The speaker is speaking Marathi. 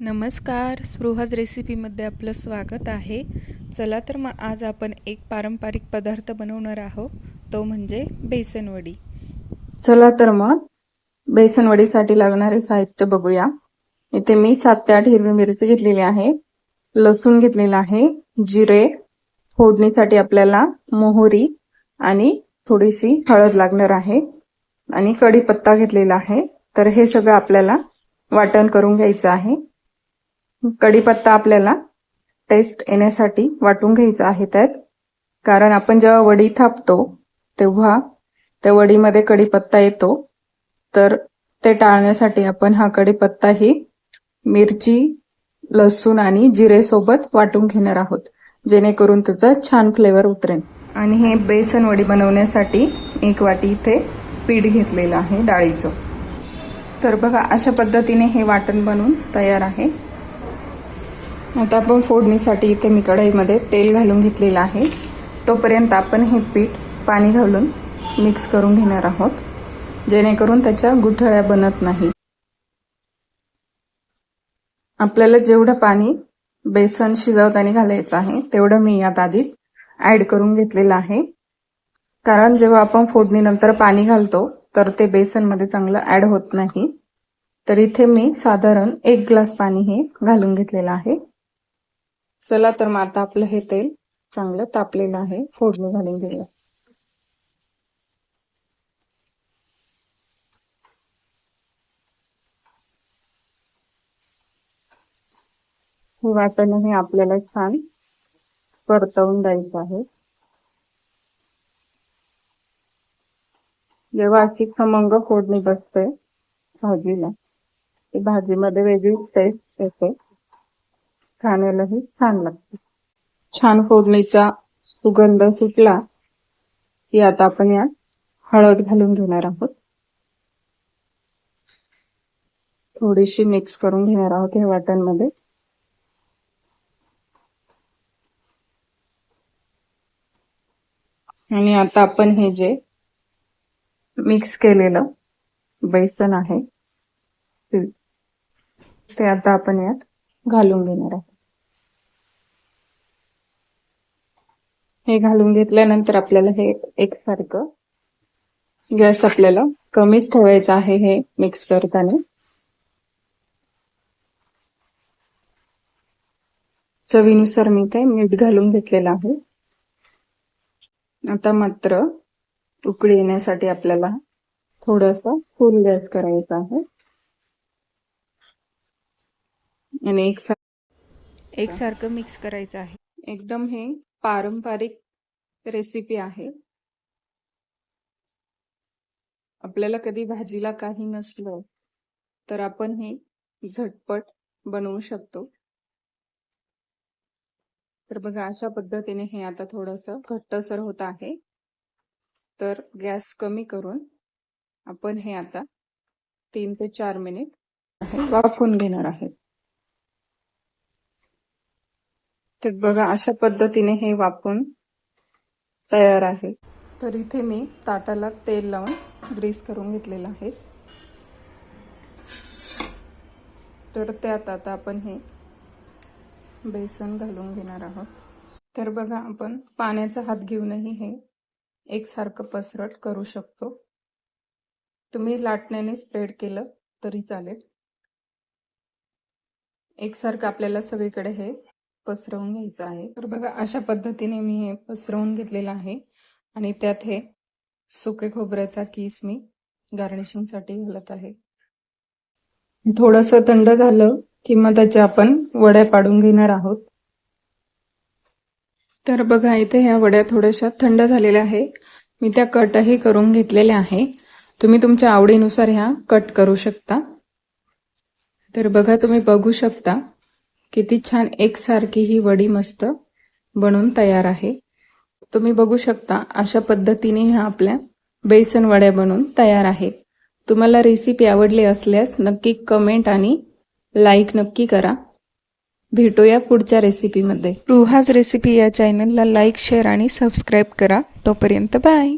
नमस्कार स्पृहाज रेसिपीमध्ये आपलं स्वागत आहे. चला तर मग आज आपण एक पारंपरिक पदार्थ बनवणार आहोत तो म्हणजे बेसनवडी. चला तर मग बेसनवडीसाठी लागणारे साहित्य बघूया. इथे मी सात ते आठ हिरवी मिरची घेतलेली आहे. लसूण घेतलेला आहे. जिरे फोडणीसाठी आपल्याला मोहरी आणि थोडीशी हळद लागणार आहे. आणि कढीपत्ता घेतलेला आहे. तर हे सगळं आपल्याला वाटण करून घ्यायचं आहे. कढीपत्ता आपल्याला टेस्ट येण्यासाठी वाटून घ्यायचा आहे त्यात. कारण आपण जेव्हा वडी थापतो तेव्हा त्या वडीमध्ये कढीपत्ता येतो. तर ते टाळण्यासाठी आपण हा कढीपत्ता ही मिरची लसूण आणि जिरेसोबत वाटून घेणार आहोत. जेणेकरून त्याचा छान फ्लेवर उतरेल. आणि हे बेसन वडी बनवण्यासाठी एक वाटी इथे पीठ घेतलेलं आहे डाळीचं. तर बघा अशा पद्धतीने हे वाटण बनवून तयार आहे. आता आपण फोडणीसाठी इथे मी कढईमध्ये तेल घालून घेतलेलं आहे. तोपर्यंत आपण हे पीठ पाणी घालून मिक्स करून घेणार आहोत. जेणेकरून त्याच्या गुठळ्या बनत नाही. आपल्याला जेवढं पाणी बेसन शिजवताना घालायचं आहे तेवढं मी यात आधी ॲड करून घेतलेलं आहे. कारण जेव्हा आपण फोडणीनंतर पाणी घालतो तर ते बेसनमध्ये चांगलं ॲड होत नाही. तर इथे मी साधारण एक ग्लास पाणी हे घालून घेतलेलं आहे. चला तर मग आता आपलं हे तेल चांगलं तापलेलं आहे फोडणी घालून घेऊया. हे वाटण हे आपल्याला छान परतवून द्यायचं आहे. जेव्हा अशी खमंग फोडणी बसते भाजीला ती भाजीमध्ये वेगळीच टेस्ट येते. खाण्यालाही छान लागते. छान फोडणीचा सुगंध सुटला की आता आपण यात हळद घालून घेणार आहोत. थोडीशी मिक्स करून घेणार आहोत हे वाटणमध्ये आणि आता आपण हे जे मिक्स केलेलं बेसन आहे ते आता आपण यात घालून घेणार आहे. हे घालून घेतल्यानंतर आपल्याला हे एकसारखं गॅस आपल्याला कमीच ठेवायचा आहे हे मिक्स करताना. चवीनुसार मी ते मीठ घालून घेतलेलं आहे. आता मात्र उकळी येण्यासाठी आपल्याला थोडस फुल गॅस करायचा आहे. आणि एक एकसारखं मिक्स करायचं आहे. एकदम हे पारंपरिक रेसिपी आहे. आपल्याला कधी भाजीला काही नसलं तर आपण हे झटपट बनवू शकतो. तर बघा अशा पद्धतीने हे आता थोडस घट्टसर होत आहे. तर गॅस कमी करून आपण हे आता तीन ते चार मिनिट वाफवून घेणार आहे तर बघा अशा पद्धतीने हे वापरून तयार आहे. तर इथे मी ताटाला तेल लावून ग्रीस करून घेतलेलं आहे. तर त्यात आता आपण हे बेसन घालून घेणार आहोत. तर बघा आपण पाण्याचा हात घेऊनही हे एकसारखं पसरट करू शकतो. तुम्ही लाटण्याने स्प्रेड केलं तरी चालेल. एकसारखं आपल्याला सगळीकडे हे पसरवून घ्यायचं आहे. तर बघा अशा पद्धतीने मी हे पसरवून घेतलेलं आहे. आणि त्यात हे सुके खोबऱ्याचा कीस मी गार्निशिंगसाठी घालत आहे. थोडस थंड झालं की मग त्याच्या आपण वड्या पाडून घेणार आहोत. तर बघा इथे ह्या वड्या थोड्याशा थंड झालेल्या आहे मी त्या कटही करून घेतलेल्या आहे. तुम्ही तुमच्या आवडीनुसार ह्या कट करू शकता. तर बघा तुम्ही बघू शकता. किती छान एकसारखी ही वडी मस्त बनून तयार आहे. तुम्ही बघू शकता अशा पद्धतीने ह्या आपल्या बेसन वड्या बनून तयार आहेत. तुम्हाला रेसिपी आवडली असल्यास नक्की कमेंट आणि लाईक नक्की करा. भेटूया पुढच्या रेसिपीमध्ये रुहाज रेसिपी या चॅनलला लाईक शेअर आणि सबस्क्राईब करा. तोपर्यंत बाय